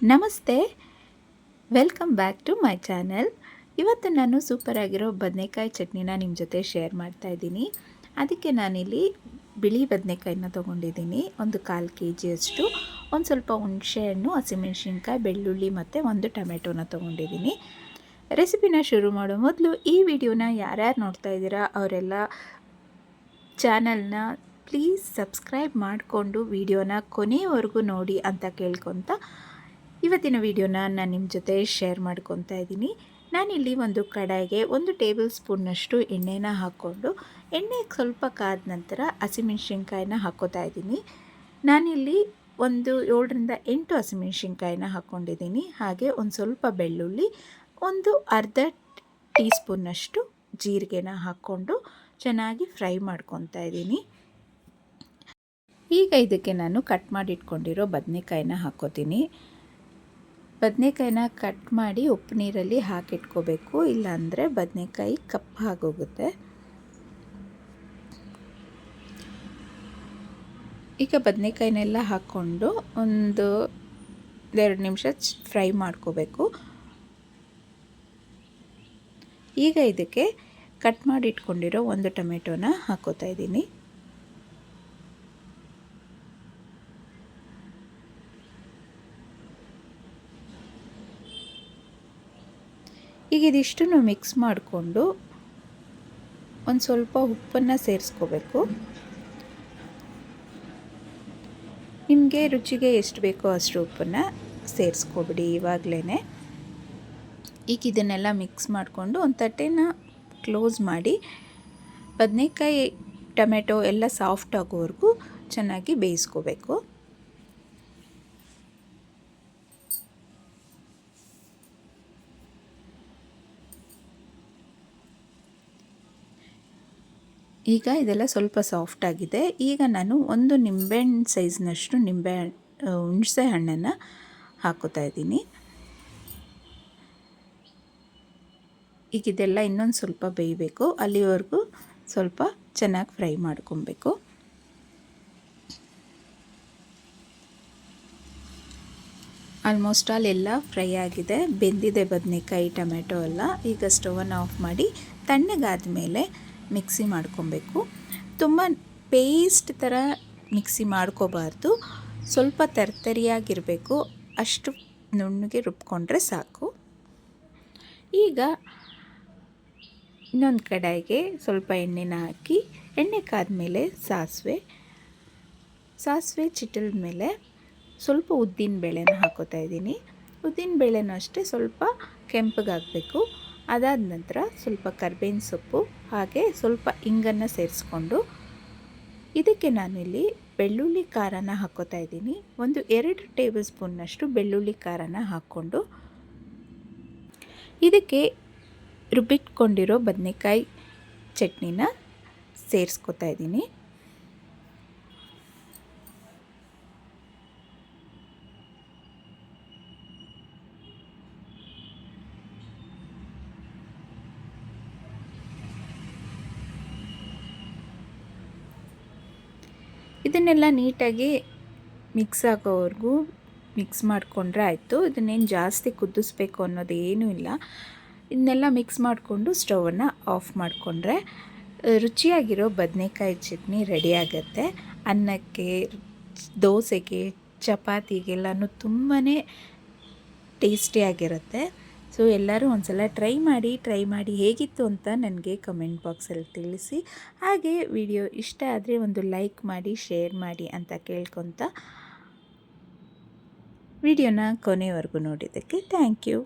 ನಮಸ್ತೆ. Welcome back to my channel ಇವತ್ತು ನಾನು ಸೂಪರಾಗಿರೋ ಬದನೆಕಾಯಿ ಚಟ್ನಿನ ನಿಮ್ಮ ಜೊತೆ ಶೇರ್ ಮಾಡ್ತಾ ಇದ್ದೀನಿ. ಅದಕ್ಕೆ ನಾನಿಲ್ಲಿ ಬಿಳಿ ಬದನೆಕಾಯಿನ ತೊಗೊಂಡಿದ್ದೀನಿ. ಒಂದು ಕಾಲು ಕೆ ಜಿಯಷ್ಟು ಒಂದು ಸ್ವಲ್ಪ ಹುಣಸೆಹಣ್ಣು ಹಸಿಮೆಣ್ಸಿನ್ಕಾಯಿ, ಬೆಳ್ಳುಳ್ಳಿ ಮತ್ತು ಒಂದು ಟೊಮೆಟೊನ ತೊಗೊಂಡಿದ್ದೀನಿ. ರೆಸಿಪಿನ ಶುರು ಮಾಡೋ ಮೊದಲು ಈ ವಿಡಿಯೋನ ಯಾರ್ಯಾರು ನೋಡ್ತಾ ಇದ್ದೀರಾ ಅವರೆಲ್ಲ ಚಾನಲ್ನ ಪ್ಲೀಸ್ ಸಬ್ಸ್ಕ್ರೈಬ್ ಮಾಡಿಕೊಂಡು ವಿಡಿಯೋನ ಕೊನೆಯವರೆಗೂ ನೋಡಿ ಅಂತ ಕೇಳ್ಕೊತ ಇವತ್ತಿನ ವಿಡಿಯೋನ ನಾನು ನಿಮ್ಮ ಜೊತೆ ಶೇರ್ ಮಾಡ್ಕೊತಾ ಇದ್ದೀನಿ. ನಾನಿಲ್ಲಿ ಒಂದು ಕಡಾಯಿಗೆ ಒಂದು ಟೇಬಲ್ ಸ್ಪೂನ್ನಷ್ಟು ಎಣ್ಣೆನ ಹಾಕ್ಕೊಂಡು, ಎಣ್ಣೆ ಸ್ವಲ್ಪ ಕಾದ ನಂತರ ಹಸಿಮೆಣ್ಸಿನ್ಕಾಯಿನ ಹಾಕ್ಕೋತಾ ಇದ್ದೀನಿ. ನಾನಿಲ್ಲಿ ಒಂದು ಏಳರಿಂದ ಎಂಟು ಹಸಿಮೆಣ್ಸಿನ್ಕಾಯಿನ ಹಾಕ್ಕೊಂಡಿದ್ದೀನಿ ಹಾಗೆ ಒಂದು ಸ್ವಲ್ಪ ಬೆಳ್ಳುಳ್ಳಿ, ಒಂದು ಅರ್ಧ ಟೀ ಸ್ಪೂನ್ನಷ್ಟು ಜೀರಿಗೆನ ಹಾಕ್ಕೊಂಡು ಚೆನ್ನಾಗಿ ಫ್ರೈ ಮಾಡ್ಕೊತಾ ಇದ್ದೀನಿ. ಈಗ ಇದಕ್ಕೆ ನಾನು ಕಟ್ ಮಾಡಿ ಇಟ್ಕೊಂಡಿರೋ ಬದನೆಕಾಯಿನ ಹಾಕ್ಕೋತೀನಿ ಬದನೆಕಾಯಿನ ಕಟ್ ಮಾಡಿ ಉಪ್ಪು ನೀರಲ್ಲಿ ಹಾಕಿಟ್ಕೋಬೇಕು, ಇಲ್ಲಾಂದರೆ ಬದನೆಕಾಯಿ ಕಪ್ಪಾಗೋಗುತ್ತೆ ಈಗ ಬದನೆಕಾಯಿನೆಲ್ಲ ಹಾಕ್ಕೊಂಡು ಒಂದು ಎರಡು ನಿಮಿಷ ಫ್ರೈ ಮಾಡ್ಕೋಬೇಕು. ಈಗ ಇದಕ್ಕೆ ಕಟ್ ಮಾಡಿ ಇಟ್ಕೊಂಡಿರೋ ಒಂದು ಟೊಮೆಟೊನ ಹಾಕೋತಾ ಇದ್ದೀನಿ. ಈಗ ಇದಿಷ್ಟನ್ನು ಮಿಕ್ಸ್ ಮಾಡಿಕೊಂಡು ಒಂದು ಸ್ವಲ್ಪ ಉಪ್ಪನ್ನು ಸೇರಿಸ್ಕೋಬೇಕು. ನಿಮಗೆ ರುಚಿಗೆ ಎಷ್ಟು ಬೇಕೋ ಅಷ್ಟು ಉಪ್ಪನ್ನು ಸೇರಿಸ್ಕೊಬಿಡಿ ಇವಾಗಲೇ ಈಗ ಇದನ್ನೆಲ್ಲ ಮಿಕ್ಸ್ ಮಾಡಿಕೊಂಡು ಒಂದು ತಟ್ಟೆನ ಕ್ಲೋಸ್ ಮಾಡಿ ಬದನೆಕಾಯಿ, ಟೊಮೆಟೊ ಎಲ್ಲ ಸಾಫ್ಟ್ ಆಗೋವರೆಗೂ ಚೆನ್ನಾಗಿ ಬೇಯಿಸ್ಕೋಬೇಕು. ಈಗ ಇದೆಲ್ಲ ಸ್ವಲ್ಪ ಸಾಫ್ಟ್ ಆಗಿದೆ. ಈಗ ನಾನು ಒಂದು ನಿಂಬೆಹಣ್ಣು ಸೈಜ್ನಷ್ಟು ನಿಂಬೆ ಹುಣಸೆ ಹಣ್ಣನ್ನು ಹಾಕೋತಾ ಇದ್ದೀನಿ. ಈಗ ಇದೆಲ್ಲ ಇನ್ನೊಂದು ಸ್ವಲ್ಪ ಬೇಯಬೇಕು. ಅಲ್ಲಿವರೆಗೂ ಸ್ವಲ್ಪ ಚೆನ್ನಾಗಿ ಫ್ರೈ ಮಾಡ್ಕೊಬೇಕು. ಆಲ್ಮೋಸ್ಟ್ ಆಲ್ ಎಲ್ಲ ಫ್ರೈ ಆಗಿದೆ. ಬೆಂದಿದೆ ಬದನೆಕಾಯಿ ಟೊಮೆಟೊ ಎಲ್ಲ. ಈಗ ಸ್ಟವನ್ನು ಆಫ್ ಮಾಡಿ ತಣ್ಣಗಾದ ಮೇಲೆ ಮಿಕ್ಸಿ ಮಾಡ್ಕೊಬೇಕು. ತುಂಬ ಪೇಸ್ಟ್ ಥರ ಮಿಕ್ಸಿ ಮಾಡ್ಕೋಬಾರ್ದು. ಸ್ವಲ್ಪ ತರ್ತರಿಯಾಗಿರಬೇಕು. ಅಷ್ಟು ನುಣ್ಣಗೆ ರುಬ್ಕೊಂಡ್ರೆ ಸಾಕು. ಈಗ ಇನ್ನೊಂದು ಕಡಾಯಿಗೆ ಸ್ವಲ್ಪ ಎಣ್ಣೆನ ಹಾಕಿ, ಎಣ್ಣೆ ಕಾದ್ಮೇಲೆ ಸಾಸಿವೆ. ಸಾಸಿವೆ ಚಿಟ್ಟಲ್ದ ಮೇಲೆ ಸ್ವಲ್ಪ ಉದ್ದಿನ ಬೇಳೆನ ಹಾಕೋತಾ ಇದ್ದೀನಿ. ಉದ್ದಿನ ಬೇಳೆನೂ ಅಷ್ಟೇ ಸ್ವಲ್ಪ ಕೆಂಪಗಾಗಬೇಕು. ಅದಾದ ನಂತರ ಸ್ವಲ್ಪ ಕರ್ಬೇವಿನ ಸೊಪ್ಪು ಹಾಗೆ ಸ್ವಲ್ಪ ಇಂಗನ್ನು ಸೇರಿಸ್ಕೊಂಡು ಇದಕ್ಕೆ ನಾನಿಲ್ಲಿ ಬೆಳ್ಳುಳ್ಳಿ ಖಾರನ ಹಾಕೋತಾ ಇದ್ದೀನಿ. ಒಂದು ಎರಡು ಟೇಬಲ್ ಸ್ಪೂನ್ನಷ್ಟು ಬೆಳ್ಳುಳ್ಳಿ ಖಾರನ ಹಾಕ್ಕೊಂಡು ಇದಕ್ಕೆ ರುಬ್ಬಿಟ್ಕೊಂಡಿರೋ ಬದನೆಕಾಯಿ ಚಟ್ನಿನ ಸೇರಿಸ್ಕೊತಾ ಇದ್ದೀನಿ. ಇದನ್ನೆಲ್ಲ ನೀಟಾಗಿ ಮಿಕ್ಸ್ ಆಗೋವರೆಗೂ ಮಿಕ್ಸ್ ಮಾಡಿಕೊಂಡ್ರೆ ಆಯಿತು. ಇದನ್ನೇನು ಜಾಸ್ತಿ ಕುದಿಸ್ಬೇಕು ಅನ್ನೋದೇನೂ ಇಲ್ಲ. ಇದನ್ನೆಲ್ಲ ಮಿಕ್ಸ್ ಮಾಡಿಕೊಂಡು ಸ್ಟೌವನ್ನು ಆಫ್ ಮಾಡಿಕೊಂಡ್ರೆ ರುಚಿಯಾಗಿರೋ ಬದನೆಕಾಯಿ ಚಟ್ನಿ ರೆಡಿ ಆಗುತ್ತೆ. ಅನ್ನಕ್ಕೆ, ದೋಸೆಗೆ, ಚಪಾತಿಗೆಲ್ಲನೂ ತುಂಬಾ ಟೇಸ್ಟಿಯಾಗಿರುತ್ತೆ. ಸೊ ಎಲ್ಲರೂ ಒಂದ್ಸಲ ಟ್ರೈ ಮಾಡಿ ಟ್ರೈ ಮಾಡಿ ಹೇಗಿತ್ತು ಅಂತ ನನಗೆ ಕಮೆಂಟ್ ಬಾಕ್ಸಲ್ಲಿ ತಿಳಿಸಿ. ಹಾಗೆ ವಿಡಿಯೋ ಇಷ್ಟ ಆದರೆ ಒಂದು ಲೈಕ್ ಮಾಡಿ, ಶೇರ್ ಮಾಡಿ ಅಂತ ಕೇಳ್ಕೊತ ವಿಡಿಯೋನ ಕೊನೆವರೆಗೂ ನೋಡಿದ್ದಕ್ಕೆ ಥ್ಯಾಂಕ್ ಯು.